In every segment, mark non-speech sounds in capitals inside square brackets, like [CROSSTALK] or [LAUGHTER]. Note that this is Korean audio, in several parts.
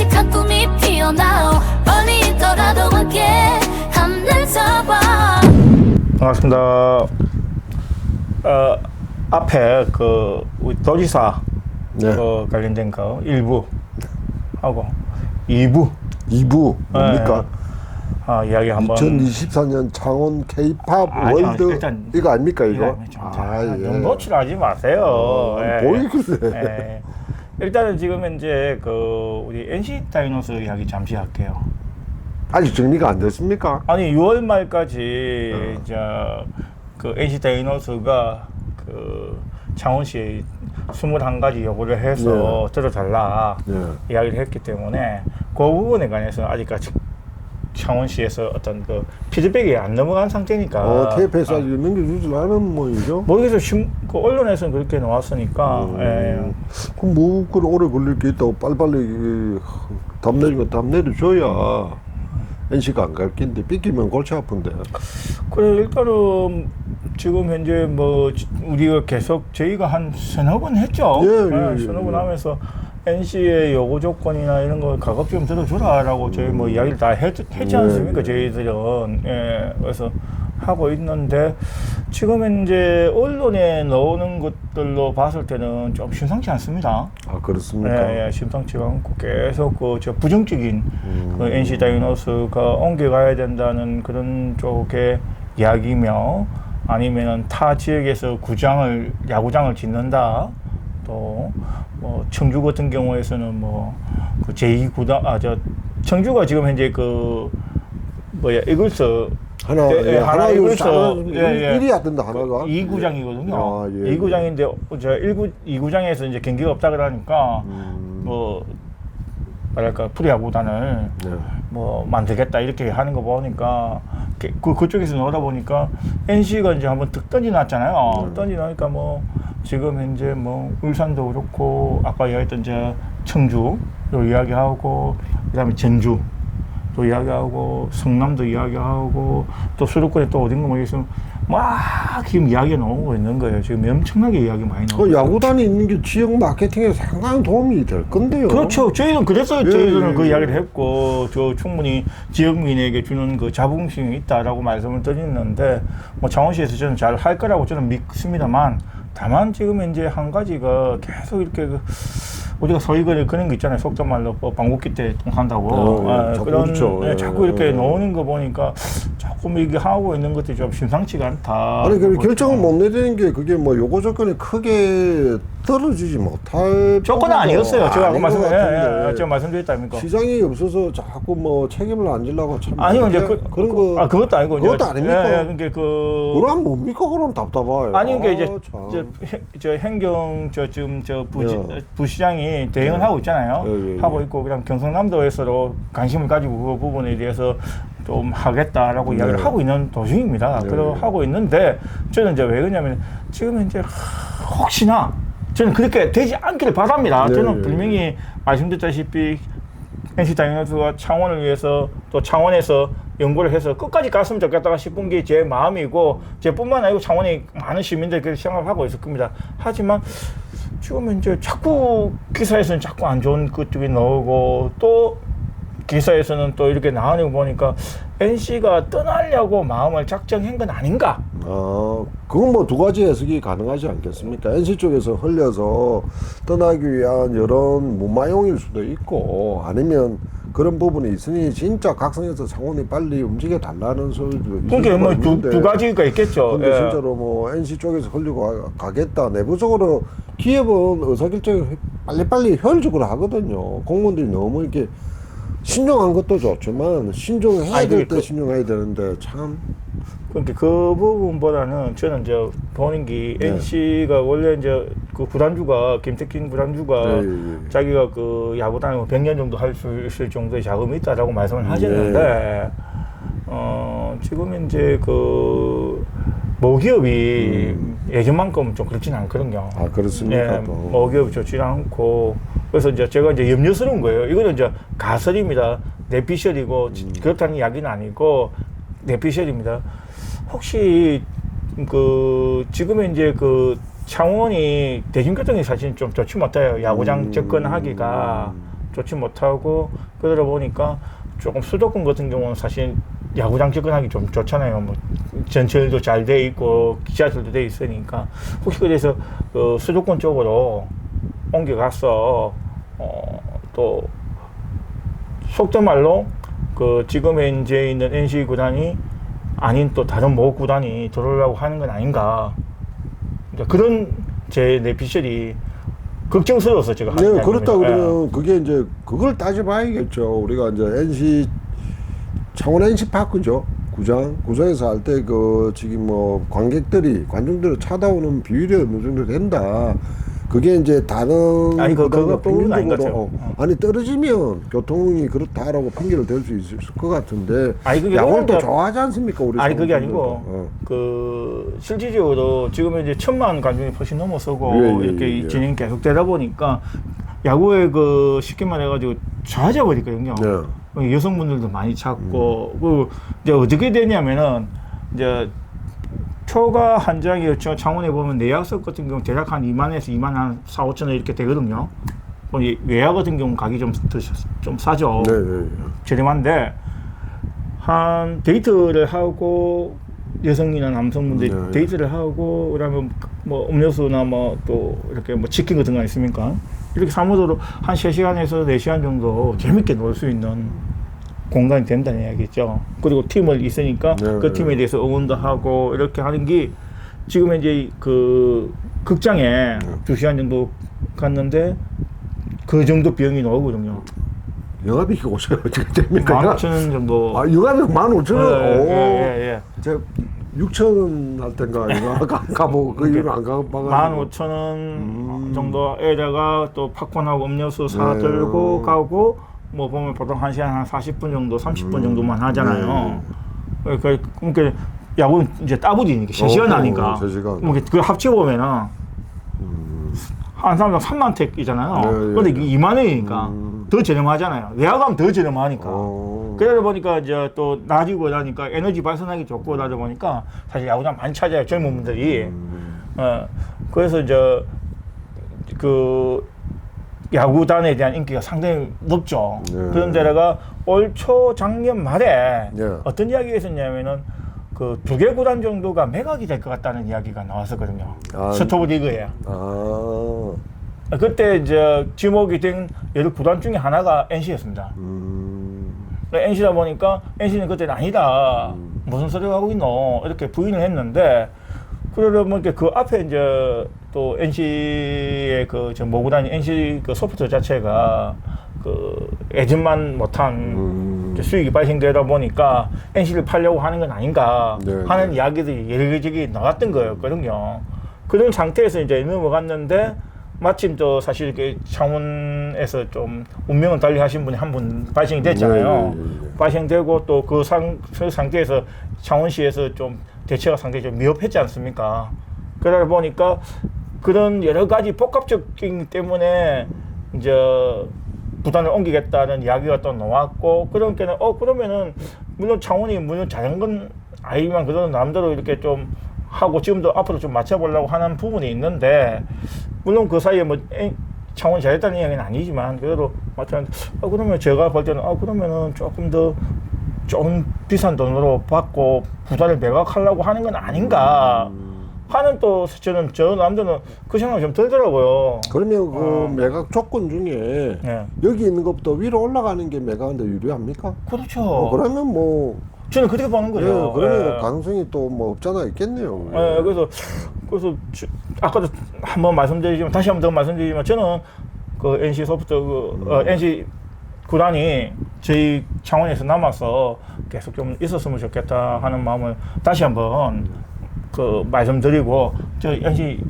깜찍한 꿈이 피어나 멀리 있더라도 함께 하늘 잡아 반갑습니다. 어, 앞에 그 우리 도지사 네. 그 관련된 거 일부 하고 2부 2부 뭡니까? 아, 이야기 한번 2024년 창원 K-팝 아니, 월드 일단 이거 아닙니까 이거? 아, 좀 노출하지 마세요. 어, 예. 뭐 그래? 예. 일단은 지금 현재 그 우리 NC 다이노스 이야기 잠시 할게요. 아직 정리가 안 됐습니까? 아니 6월 말까지 어. 이제 그 NC 다이노스가 그 창원시에 21가지 요구를 해서 들어달라 네. 이야기를 했기 때문에 그 부분에 관해서 아직까지 창원시에서 어떤 그 피드백이 안 넘어간 상태니까 어, TF에서 아, 아직 넘겨주지 않은 모양이죠? 모르겠어요. 심, 그 언론에서는 그렇게 나왔으니까 음. 예. 그럼 뭐 그걸 오래 걸릴 게 있다고 빨리빨리 그답 내리고 답 내려줘야 NC가 안갈 낀데 삐끼면 골치 아픈데 그래 일단은 지금 현재 뭐 지- 우리가 계속 저희가 한 서너 번 했죠. 예, 예, 예, 서너 번 예. 하면서 NC의 요구 조건이나 이런 거 가급 좀 들어줘라라고 저희 뭐 이야기를 다 했, 했지 예, 않습니까? 예. 저희들은 예 그래서 하고 있는데 지금 현재 언론에 나오는 것들로 봤을 때는 좀 심상치 않습니다. 아 그렇습니까? 예, 예, 심상치가 않고 계속 그 저 부정적인 음. 그 NC 다이노스가 옮겨가야 된다는 그런 쪽의 이야기며 아니면은 타 지역에서 구장을 야구장을 짓는다 또 뭐 청주 같은 경우에서는 뭐 그 제2 구단 아 저 청주가 지금 현재 그 뭐야 이글스 하나 예, 예, 예, 하나 하나 이글스 예, 예. 1위 하던데 하나가 이 구장이거든요. 아, 예, 이 구장인데 저 1구 이 구장에서 이제 경기가 없다 그러니까 음. 뭐 뭐랄까 프리야구단을 네. 뭐 만들겠다 이렇게 하는 거 보니까 그, 그- 그쪽에서 나오다 보니까 NC가 이제 한번 득 던져놨잖아요. 네. 던져놓으니까 뭐 지금 현재 뭐 울산도 그렇고 아까 이야기했던 이제 청주도 이야기하고 그다음에 전주 또 이야기하고 성남도 이야기하고 또 수도권에 또 어딘가 모르겠으면 막 지금 이야기가 나오고 있는 거예요. 지금 엄청나게 이야기 많이 나오고. 그 야구단이 있는 게 지역 마케팅에 상당한 도움이 될 건데요. 그렇죠. 저희는 그래서 예, 저희들은 예, 그 예. 이야기를 했고, 저 충분히 지역민에게 주는 그 자부심이 있다라고 말씀을 드리는데, 뭐 창원시에서 저는 잘 할 거라고 저는 믿습니다만, 다만 지금 이제 한 가지가 계속 이렇게 그 우리가 소위 그 그런 거 있잖아요. 속된 말로 뭐 방귀끼 때 똥한다고. 어, 예, 아, 자꾸 그런 그렇죠. 예, 예, 자꾸 이렇게 예. 나오는 거 보니까 조금 이게 하고 있는 것들이 좀 심상치가 않다. 아니 그 결정을 못 내리는 게 그게 뭐 요구 조건이 크게 떨어지지 못할 조건은 아니었어요. 제가 아까 말씀, 것 예. 예, 예, 제가 말씀드렸다 아닙니까? 시장이 없어서 자꾸 뭐 책임을 안 지려고 참 아니요, 이제 그게- 그, 그런 거 아, 그것도 아니고. 이제- 그것도 아닙니까? 예, 예, 그게 그. 그럼 뭡니까 그럼 답답해요. 아니 그러니까 이제 아, 참. 저, 행- 저 행정 저 지금 저 부지, 예. 부시장이 대응을 하고 있잖아요. 예, 예, 예. 하고 있고 그냥 경상남도에서도 관심을 가지고 그 부분에 대해서 좀 하겠다라고 이야기를 네. 하고 있는 도중입니다. 예, 그리고 예. 하고 있는데 저는 이제 왜 그러냐면 지금 이제 혹시나 저는 그렇게 되지 않기를 바랍니다. 네, 저는 예, 분명히 말씀드렸다시피 NC 다이노스가 창원을 위해서 또 창원에서 연구를 해서 끝까지 갔으면 좋겠다 싶은 게 제 마음이고 제뿐만 아니고 창원의 많은 시민들이 그렇게 생각을 하고 있을 겁니다. 하지만 지금 이제 자꾸 기사에서는 자꾸 안 좋은 것들이 나오고 또 기사에서는 또 이렇게 나오는 거 보니까 NC가 떠나려고 마음을 작정한 건 아닌가? 아, 그건 뭐 두 가지 해석이 가능하지 않겠습니까? NC 쪽에서 흘려서 떠나기 위한 이런 무마용일 수도 있고 아니면 그런 부분이 있으니 진짜 각성해서 상원이 빨리 움직여 달라는 소리도 있을 그러니까 뭐두 두 가지가 있겠죠. 근데 예. 진짜로 뭐 NC 쪽에서 흘리고 가- 가겠다 내부적으로 기업은 의사결정을 빨리빨리 효율적으로 하거든요 공무원들이 너무 이렇게 신중한 것도 좋지만 신중해야 아니, 될때 그- 신중해야 되는데 참 그러니까 그 부분보다는 저는 이제 보는 게 네. NC가 원래 이제 그 구단주가 김태균 구단주가 네, 예, 예. 자기가 그 야구단을 100년 정도 할 수 있을 정도의 자금이 있다라고 말씀을 네. 하셨는데 어 지금 이제 그 모기업이 예전만큼 좀 그렇지는 않거든요. 음. 아, 그렇습니까, 예, 또? 모기업이 좋지 않고 그래서 이제 제가 이제 염려스러운 거예요. 이거는 이제 가설입니다. 내피셜이고 음. 그렇다는 이야기는 아니고 내피셜입니다. 혹시 그 지금의 이제 그 창원이 대중교통이 사실 좀 좋지 못해요. 야구장 음. 접근하기가 좋지 못하고 그러다 보니까 조금 수도권 같은 경우는 사실 야구장 접근하기 좀 좋잖아요. 뭐 전철도 잘 돼 있고 기차철도 돼 있으니까 혹시 그래서 그 수도권 쪽으로 옮겨가서 어 또 속된 말로 그 지금 현재 있는 NC 구단이 아닌 또 다른 모 구단이 들어오려고 하는 건 아닌가 이제 그런 제 내피셜이 걱정스러워서 제가 네, 하는 그렇다. 그러면 그게 이제 그걸 따져봐야겠죠. 우리가 이제 NC 창원 NC 파크죠. 구장 구장에서 할 때 그 지금 뭐 관객들이 관중들이 찾아오는 비율이 어느 정도 된다. 그게 이제 다른 아니, 그- 구단과 그거 뿐은 아닌 것 같아요. 어, 아니 떨어지면 교통이 그렇다라고 핑계를 댈수 있을 것 같은데 아니, 그게 야구를 또 그러니까- 좋아하지 않습니까 우리 아니 그게 아니고 사람들도. 어. 그 실질적으로 지금 이제 천만 관중이 훨씬 넘어서고 예, 예, 이렇게 예. 진행 계속되다 보니까 야구에 그 쉽게 말해가지고 좋아져 버리거든요. 네. 여성분들도 많이 찾고 그 이제 어떻게 되냐면은 이제 표가 한 장이 저 창원에 보면 내약석 같은 경우 대략 한 2만에서 2만 한 4, 5천 원 이렇게 되거든요. 외야 같은 경우 가격이 좀, 더, 좀 싸죠. 네, 네, 네. 저렴한데 한 데이트를 하고 여성이나 남성분들이 네. 데이트를 하고 그다음에 뭐 음료수나 뭐 또 이렇게 뭐 치킨 같은 거 있습니까? 이렇게 사무소로 한 3시간에서 4시간 정도 재밌게 놀 수 있는 공간이 된다는 이야기죠. 그리고 팀을 있으니까 네, 그 네. 팀에 대해서 응원도 하고 이렇게 하는 게 지금 이제 그 극장에 네. 두 시간 정도 갔는데 그 정도 비용이 나오거든요. 영업이익이 오셔요 [LAUGHS] 어떻게 됩니까? 만 오천 원 정도. 아 영업이익 만 오천 원. 예, 오. 예, 예, 예. 제가 6천 원할 텐가 이거 가- 가보고 그 이후로 안 가봐가지고 만 오천 원 음. 정도에다가 또 팝콘하고 음료수 사 네. 들고 가고 뭐 보면 보통 한 시간 한 40분 정도, 30분 정도만 하잖아요. 네. 그러니까, 그러니까 야구는 이제 따블이니까 3시간 어, 하니까. 세 시간. 뭐 그걸 합쳐 보면은 한 사람당 3만 택이잖아요. 네, 네. 근데 이게 2만 원이니까 음. 더 저렴하잖아요. 예약하면 더 저렴하니까. 어. 그러다 보니까 이제 또 낮이고 나니까 에너지 발산하기 좋고 그러다 보니까 사실 야구장 많이 찾아요 젊은 분들이. 음. 어 그래서 이제 그 야구단에 대한 인기가 상당히 높죠. 네. 그런 데다가 올 초 작년 말에 네. 어떤 이야기가 있었냐면은 그 두 개 구단 정도가 매각이 될 것 같다는 이야기가 나왔었거든요. 아. 스토브 리그에. 아. 그때 이제 지목이 된 여러 구단 중에 하나가 NC였습니다. 음. NC다 보니까 NC는 그때는 아니다. 무슨 소리 하고 있노? 이렇게 부인을 했는데 보니까 그 앞에 이제 또 NC의 그저 모구단이 NC 그 소프트 자체가 그 예전만 못한 음. 수익이 발생되다 보니까 NC를 팔려고 하는 건 아닌가 네, 하는 네. 이야기들이 여기저기 나왔던 거였거든요. 그런 상태에서 이제 넘어갔는데 마침 또 사실 이렇게 창원에서 좀 운명을 달리 하신 분이 한 분 발생이 됐잖아요. 네, 네, 네. 발생되고 또 그 상, 그 상태에서 창원시에서 좀 대처가 상당히 좀 미흡했지 않습니까? 그러다 보니까 그런 여러 가지 복합적인 때문에 이제 부단을 옮기겠다는 이야기가 또 나왔고 그러니까는 어 그러면은 물론 창원이 물론 잘한 건 아니지만 그래도 남대로 이렇게 좀 하고 지금도 앞으로 좀 맞춰보려고 하는 부분이 있는데 물론 그 사이에 뭐 에, 창원이 잘했다는 이야기는 아니지만 그래도 마찬가지 어 그러면 제가 볼 때는 아 그러면은 조금 더 좀 비싼 돈으로 받고 부단을 매각하려고 하는 건 아닌가 하는 또 저는 저 남자는 그 생각이 좀 들더라고요. 그러면 그 어. 매각 조건 중에 네. 여기 있는 것부터 위로 올라가는 게 매각한데 유리합니까? 그렇죠. 어, 그러면 뭐 저는 그렇게 보는 예, 거예요. 그러면 예. 가능성이 또 뭐 없잖아 있겠네요. 예, 그래서 그래서 저- 아까도 한번 말씀드리지만 다시 한 번 더 말씀드리지만 저는 그 NC 소프트 그 어, NC 구단이 저희 창원에서 남아서 계속 좀 있었으면 좋겠다 하는 마음을 다시 한번 그 말씀드리고 저 NC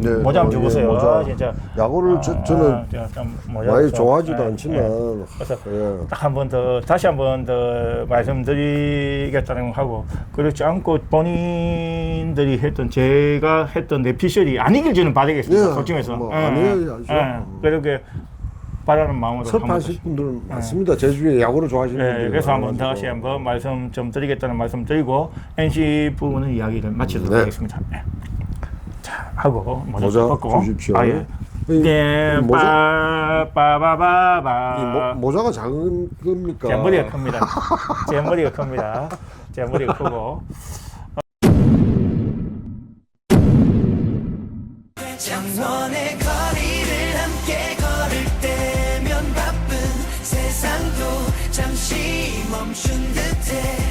네, 모자 어, 한번 예, 줘보세요. 모자. 진짜 야구를 저, 저는 아, 제가 좀 모자 많이 좀- 좋아하지도 예, 않지만 예. 그래서 예. 딱 한 번 더 다시 한 번 더 말씀드리겠다는 거 하고 그렇지 않고 본인들이 했던 제가 했던 내 피셜이 아니길 저는 바라겠습니다. 예, 솔직히 해서 뭐 예, 아니어야죠. 예, 그렇게 바라는 마음으로 섭하실 분들 네. 많습니다. 제주에 야구를 좋아하시는 네, 예, 분들. 그래서 한번 다시 한번 말씀 좀 드리겠다는 말씀 드리고 NC 부분은 이야기를 마치도록 네. 하겠습니다. 네. 자 하고 모자 모자 벗고 주십시오. 아, 예. 네, 모자 빠, 이 모, 빠바바바. 모자가 작은 겁니까? 제 머리가 큽니다. 제 머리가 큽니다. 제 머리가 크고. 장원의 거 Komşun yeter.